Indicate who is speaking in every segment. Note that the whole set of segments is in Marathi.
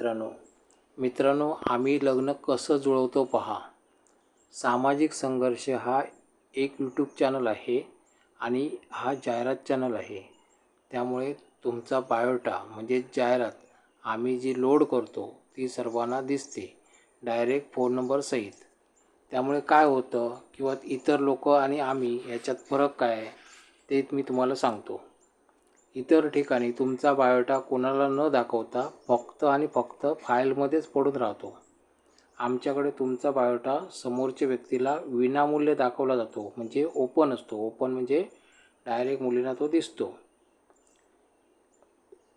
Speaker 1: मित्रांनो मित्रांनो आम्ही लग्न कसं जुळवतो पहा. सामाजिक संघर्ष हा एक यूट्यूब चॅनल आहे आणि हा जाहिरात चॅनल आहे. त्यामुळे तुमचा बायोटा म्हणजे जाहिरात आम्ही जी लोड करतो ती सर्वांना दिसते डायरेक्ट फोन नंबर सहित. त्यामुळे काय होतं किंवा इतर लोक आणि आम्ही याच्यात फरक काय आहे ते मी तुम्हाला सांगतो. इतर ठिकाणी तुमचा बायोटा कोणाला न दाखवता फक्त आणि फक्त फाईलमध्येच पडून राहतो. आमच्याकडे तुमचा बायोटा समोरच्या व्यक्तीला विनामूल्य दाखवला जातो. म्हणजे ओपन असतो. ओपन म्हणजे डायरेक्ट मुलींना तो दिसतो.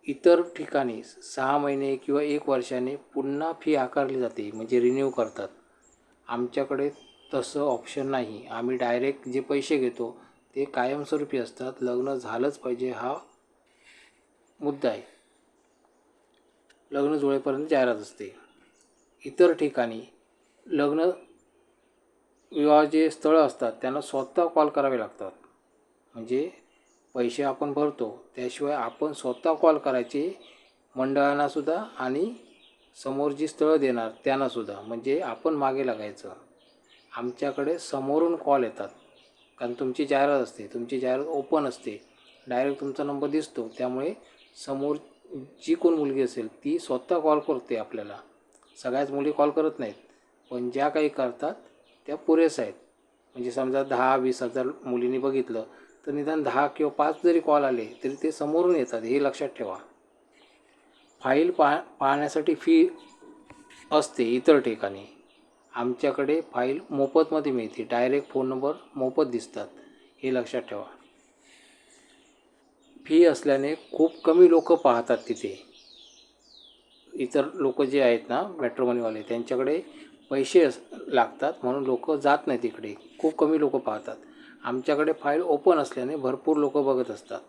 Speaker 1: इतर ठिकाणी सहा महिने किंवा एक वर्षाने पुन्हा फी आकारली जाते. म्हणजे रिन्यू करतात. आमच्याकडे तसं ऑप्शन नाही. आम्ही डायरेक्ट जे पैसे घेतो ते कायमस्वरूपी असतात. लग्न झालंच पाहिजे हा मुद्दा आहे. लग्न जुळेपर्यंत जाहिरात असते. इतर ठिकाणी लग्न विवाह जे स्थळं असतात त्यांना स्वतः कॉल करावे लागतात. म्हणजे पैसे आपण भरतो त्याशिवाय आपण स्वतः कॉल करायचे मंडळांनासुद्धा आणि समोर जी स्थळं देणार त्यांनासुद्धा म्हणजे आपण मागे लागायचं. आमच्याकडे समोरून कॉल येतात. कारण तुमची जाहिरात असते तुमची जाहिरात ओपन असते. डायरेक्ट तुमचा नंबर दिसतो त्यामुळे समोर जी कोण मुलगी असेल ती स्वतः कॉल करते आपल्याला. सगळ्याच मुली कॉल करत नाहीत. पण ज्या काही करतात त्या पुरेस आहेत. म्हणजे समजा दहा वीस हजार मुलींनी बघितलं तर निदान दहा किंवा पाच जरी कॉल आले तरी ते समोरून येतात. हे लक्षात ठेवा. फाईल पा पाहण्यासाठी फी असते इतर ठिकाणी. आमच्याकडे फाईल मोफतमध्ये मिळते. डायरेक्ट फोन नंबर मोफत दिसतात. हे लक्षात ठेवा. फी असल्याने खूप कमी लोक पाहतात तिथे. इतर लोक जे आहेत ना मॅट्रोमनीवाले त्यांच्याकडे पैसे अस लागतात म्हणून लोक जात नाही तिकडे. खूप कमी लोक पाहतात. आमच्याकडे फाईल ओपन असल्याने भरपूर लोक बघत असतात.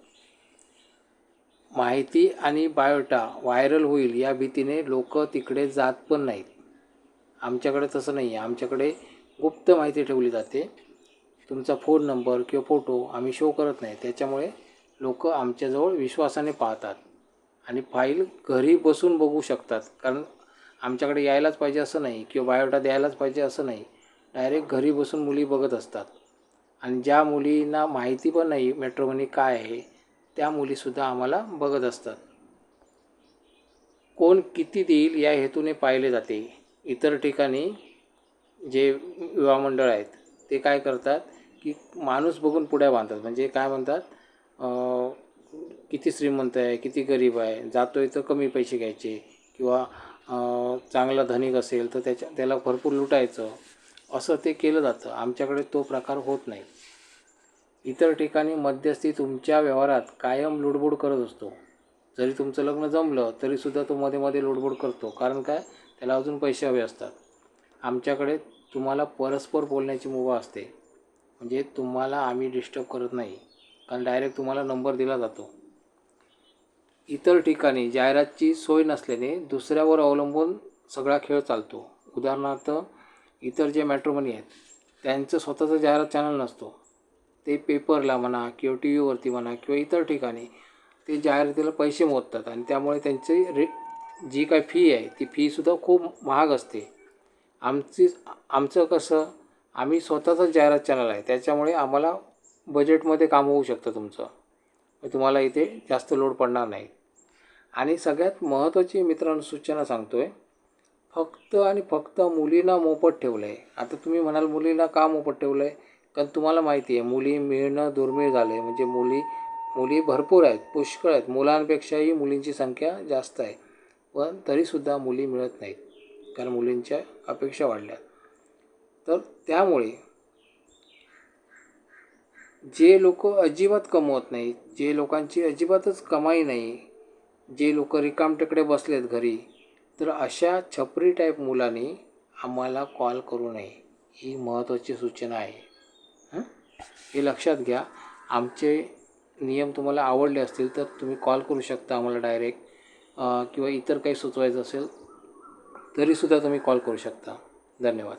Speaker 1: माहिती आणि बायोटा व्हायरल होईल या भीतीने लोक तिकडे जात पण नाहीत. आमच्याकडे तसं नाही आहे आमच्याकडे गुप्त माहिती ठेवली जाते. तुमचा फोन नंबर किंवा फोटो आम्ही शो करत नाही. त्याच्यामुळे लोक आमच्याजवळ विश्वासाने पाहतात. आणि फाईल घरी बसून बघू शकतात. कारण आमच्याकडे यायलाच पाहिजे असं नाही किंवा बायोटा द्यायलाच पाहिजे असं नाही. डायरेक्ट घरी बसून मुली बघत असतात. आणि ज्या मुलींना माहिती पण नाही मेट्रोमनी काय आहे त्या मुलीसुद्धा आम्हाला बघत असतात. कोण किती देईल या हेतूने पाहिले जाते. इतर ठिकाणी जे विवाह मंडळ आहेत ते काय करतात की माणूस बघून पुढ्या बांधतात. म्हणजे काय म्हणतात? किती श्रीमंत आहे किती गरीब आहे जातो आहे तर कमी पैसे घ्यायचे किंवा चांगला धनिक असेल तर त्याच्या त्याला भरपूर लुटायचं असं ते केलं जातं. आमच्याकडे तो प्रकार होत नाही. इतर ठिकाणी मध्यस्थी तुमच्या व्यवहारात कायम लुडबुड करत असतो. जरी तुमचं लग्न जमलं तरीसुद्धा तो मध्ये मध्ये लुडबुड करतो. कारण काय? त्याला अजून पैसे हवे असतात. आमच्याकडे तुम्हाला परस्पर बोलण्याची मुभा असते. म्हणजे तुम्हाला आम्ही डिस्टर्ब करत नाही. कारण डायरेक्ट तुम्हाला नंबर दिला जातो. इतर ठिकाणी जाहिरातची सोय नसल्याने दुसऱ्यावर अवलंबून सगळा खेळ चालतो. उदाहरणार्थ इतर जे मॅट्रोमनी आहेत त्यांचं स्वतःचं जाहिरात चॅनल नसतो. ते पेपरला म्हणा किंवा टी व्हीवरती म्हणा किंवा इतर ठिकाणी ते जाहिरातीला पैसे मोजतात आणि त्यामुळे त्यांची रे जी काय फी आहे ती फीसुद्धा खूप महाग असते. आमची आमचं कसं आम्ही स्वतःचं जाहिरात चॅनल आहे त्याच्यामुळे आम्हाला बजेटमध्ये काम होऊ शकतं तुमचं. म्हणजे तुम्हाला इथे जास्त लोड पडणार नाही. आणि सगळ्यात महत्त्वाची मित्रांनो सूचना सांगतो आहे फक्त आणि फक्त मुलींना मोफत ठेवलं आहे आता तुम्ही म्हणाल मुलींना का मोफत ठेवलं आहे कारण तुम्हाला माहिती आहे मुली मिळणं दुर्मिळ झालं आहे म्हणजे मुली मुली भरपूर आहेत पुष्कळ आहेत. मुलांपेक्षाही मुलींची संख्या जास्त आहे. पण तरीसुद्धा मुली मिळत नाहीत कारण मुलींच्या अपेक्षा वाढल्या. तर त्यामुळे जे लोक अजिबात कमवत नाहीत जे लोकांची अजिबातच कमाई नाही जे लोक रिकामटेकडे बसलेत घरी तर अशा छपरी टाईप मुलांनी आम्हाला कॉल करू नये. ही महत्त्वाची सूचना आहे. हे? लक्षात घ्या. आमचे नियम तुम्हाला आवडले असतील तर तुम्ही कॉल करू शकता आम्हाला डायरेक्ट किंवा इतर काही सुचवायचं असेल तरीसुद्धा तुम्ही कॉल करू शकता. धन्यवाद.